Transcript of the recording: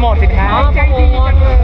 โมทสินค้า ใจดีจังเลย